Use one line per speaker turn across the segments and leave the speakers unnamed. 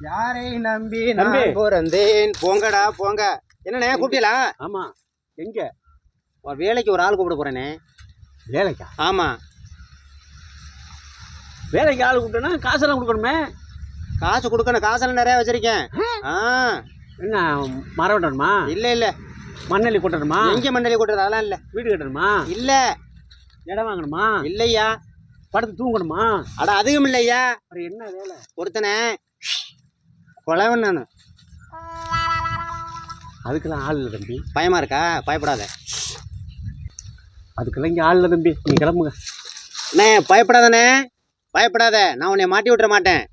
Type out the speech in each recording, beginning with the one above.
யாரை நம்பி
நம்பி.
பிறந்தேன்? போங்கடா போங்க. என்னண்ணே கூப்பிட்டீங்களா?
ஆமா. எங்க?
ஒரு வேலைக்கு ஒரு ஆள் கூப்பிட போறேனே.
வேலைக்கா?
ஆமா.
வேலைக்கு ஆள் கூப்பிட்டோன்னா காசெல்லாம் கொடுக்கணுமே?
காசு கொடுக்கணும். காசெல்லாம் நிறைய வச்சிருக்கேன். ஆ?
என்ன மரம் வெட்டணுமா?
இல்ல இல்ல.
மண்ணெல்லி கொட்டணுமா?
எங்க மண்டலி கூட்டுறது அதெல்லாம் இல்ல.
வீடு கட்டணுமா?
இல்ல.
இடம் வாங்கணுமா?
இல்லையா.
படுத்து தூங்கணுமா?
அட அதுவும் இல்லையா.
அப்புறம் என்ன வேலை?
ஒருத்தனே கொலவன் நானு.
அதுக்கெல்லாம் ஆள் இல்லை தம்பி.
பயமா இருக்கா? பயப்படாத.
அதுக்கெல்லாம் இங்கே ஆள் இல்லை தம்பி. நீ கிளம்புங்க.
அண்ணே பயப்படாதண்ணே. பயப்படாத. நான் உன்னை மாட்டி விட்டுற மாட்டேன்.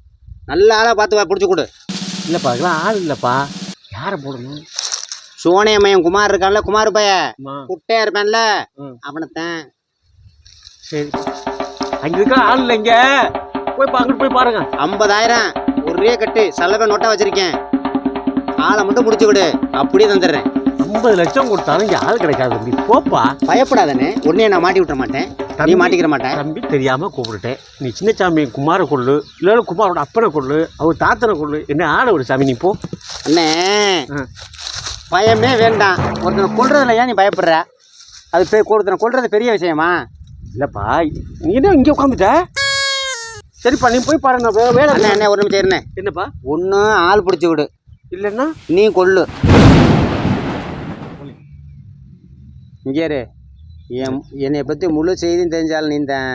நல்ல ஆளா பார்த்து பிடிச்சி கொடு.
இல்லைப்பா அதுக்கெல்லாம் ஆள் இல்லைப்பா. யாரை போடணும்?
சோனியம்மையன் குமார் இருக்கான்ல குமார் பைய. குட்டையா இருப்பான்ல. அவனைத்தான்.
சரி. அங்கே இருக்க ஆள் இல்லை இங்கே. போய் பா அங்கிட்டு போய் பாருங்க.
ஐம்பதாயிரம். ஒரே கட்டு சல்லபை நோட்டா வச்சிருக்கேன். ஆளை மட்டும் முடிச்சு விடு அப்படியே தந்துடுறேன்.
ஐம்பது லட்சம் கொடுத்தாலும் இங்கே ஆள் கிடைக்காது தம்பி. போப்பா.
பயப்படாதண்ணே உடனே நான் மாட்டி விட்டுற மாட்டேன். நீ மாட்டிக்கிற மாட்டேன்.
தம்பி தெரியாம கூப்பிட்டுட்டேன். நீ சின்னசாமி குமார கொள்ளு இல்லைன்னா குமாரோட அப்பனை கொள்ளு அவர் தாத்தனை கொள்ளு என்ன ஆட விடு சாமி நீ போ.
அண்ணே. பயமே வேண்டாம். ஒருத்தனை கொல்றதுல ஏன் நீ பயப்படுற? அது ஒருத்தனை கொல்றது பெரிய விஷயமா?
இல்லப்பா நீ என்ன இங்கே உட்காந்துட்ட சரிப்பா நீ போய் பாரு நான் வே- வேலை
அண்ணே அண்ணே ஒரு நிமிஷம் இருண்ணே.
என்னப்பா?
ஒன்று ஆள் பிடிச்சி விடு.
இல்லைன்னா?
நீ கொல்லு இங்கே இரு. என் என்னை பற்றி முழு செய்தியும் தெரிஞ்சாலும் நீ தான்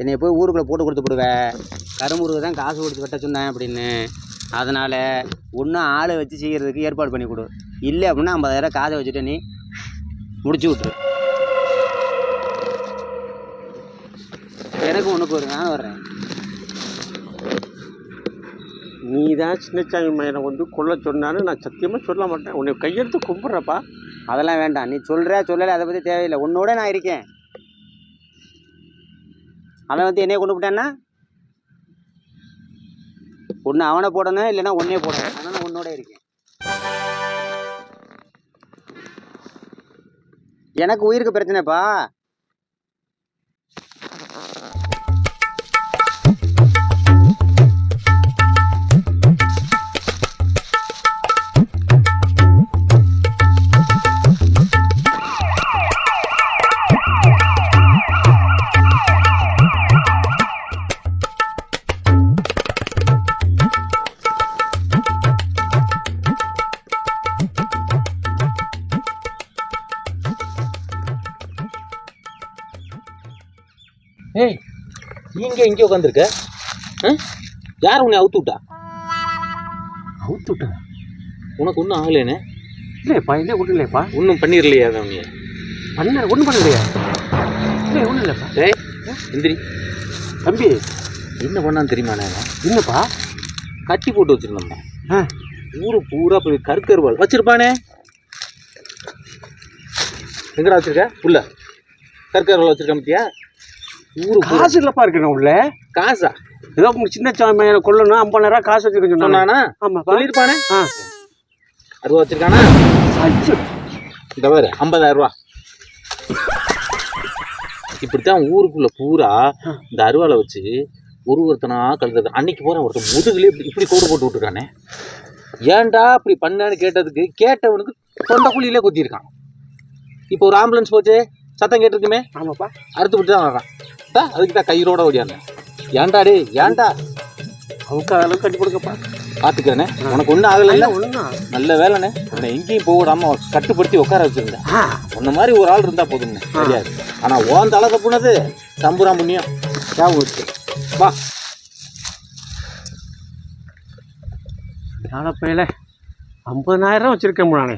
என்னை போய் ஊருக்குள்ளே போட்டு கொடுத்து விடுவ. கருமுருகு தான் காசு கொடுத்து வெட்ட சொன்னேன் அப்படின்னு. அதனால் ஒன்றும் ஆளை வச்சு செய்கிறதுக்கு ஏற்பாடு பண்ணி கொடு. இல்லை அப்படின்னா ஐம்பதாயிரம் காசை வச்சுட்டு நீ முடிச்சு விட்ரு எனக்கு உனக்கு ஒரு நான் வர்றேன்.
நீ தான் சின்னச்சாமி மையனை வந்து கொல்ல சொன்னான்னு நான் சத்தியமாக சொல்ல மாட்டேன். உன்னை கையெடுத்து கும்பிட்றப்பா.
அதெல்லாம் வேண்டாம். நீ சொல்கிற சொல்லலை அதை பற்றி தேவையில்லை. உன்னோட நான் இருக்கேன். அவன் வந்து என்னைய கொண்டு விட்டான்னா ஒன்று அவனை போடணும் இல்லைன்னா ஒன்னே போடணும். ஆனால் நான் உன்னோட இருக்கேன். எனக்கு உயிருக்கு பிரச்சனைப்பா.
ஏய் இங்க இங்கே உட்காந்துருக்க யார் உன்னை அவுத்து விட்டா?
அவுத்து விட்டேன்
உனக்கு ஒன்றும் ஆகலைனே?
இல்லையப்பா என்ன ஒன்றும் இல்லையப்பா
ஒன்றும் பண்ணிடலையா அதை நீ
பண்ண ஒன்றும் பண்ணலையா? இல்லை ஒன்றும் இல்லைப்பா.
ஏய் எந்திரி.
தம்பி.
என்ன பண்ணான்னு தெரியுமாண்ணே அவன்?
என்னப்பா?
கட்டி போட்டு வச்சிருந்தோம்மா
ஆ.
ஊரு பூரா போய் கருக்கருவாள். வச்சிருப்பானே? எங்கடா வச்சிருக்க? உள்ள. கருக்கருவாள் வச்சிருக்க பூரா
காசு இல்லைப்பா இருக்கணும் உள்ள?
காசா?
ஏதோ உங்க சின்னசாமி மையனை கொல்லணும் ஐம்பதாயிரம் காசு வச்சுருக்கேன் சொன்னானா? ஆமாப்பா.
சொல்லியிருப்பானே?
ஆ.
அறுபது வச்சிருக்கானா. இந்த பாரு ஐம்பதாயிரம் ரூபா இப்படித்தான் ஊருக்குள்ள பூரா இந்த அருவாளை வச்சு ஒரு ஒருத்தனா கழுதுறது அன்னைக்கு போற ஒருத்தன் முதுகுலயே இப்படி இப்படி கோடு போட்டு விட்டுருக்கானே. ஏன்டா இப்படி பண்ணான்னு கேட்டதுக்கு கேட்டவனுக்கு தொண்டை குழியிலே குத்திருக்கான் இப்போ ஒரு ஆம்புலன்ஸ் போச்சு? சத்தம் கேட்டிருக்குமே?
ஆமாப்பா.
அறுத்து விட்டு தான் வர்றான் அதுக்கு தான் கையோட ஓடியாந்தேன் ஏன்டா டே ஏன்டா?
அவங்க அளவுக்கு கட்டி கொடுக்கப்பா
பார்த்துக்கிறேனே உனக்கு ஒன்றும் ஆகலைல்ல?
இல்லை ஒன்றும்
நல்ல வேலைண்ணே. உன்னை எங்கேயும் போக விடாம கட்டுப்படுத்தி உட்கார வச்சிருந்தேன். உன்ன மாதிரி ஒரு ஆள் இருந்தா போதும்ண்ணே. தெரியாது. ஆனா ஓன் தலை தப்புனது தம்புரான் புண்ணியம். ஞாபகம் வச்சு வா.
பையில ஐம்பதனாயிரம் வச்சுருக்கேன் நானே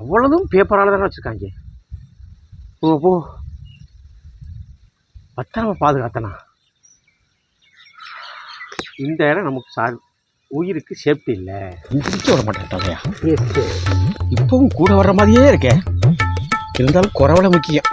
அவ்வளோதும் பேப்பரால் தானே வச்சுருக்காங்க. ஓ போ. பத்திரமா பாதுகாத்தனா இந்த இடம் நமக்கு சார் உயிருக்கு சேஃப்டி இல்லை. எந்திரிக்க விட மாட்டேன் தலையா. இப்பவும் கூட வர்ற மாதிரியே இருக்கேன் இருந்தாலும் குறவலை முக்கியம்.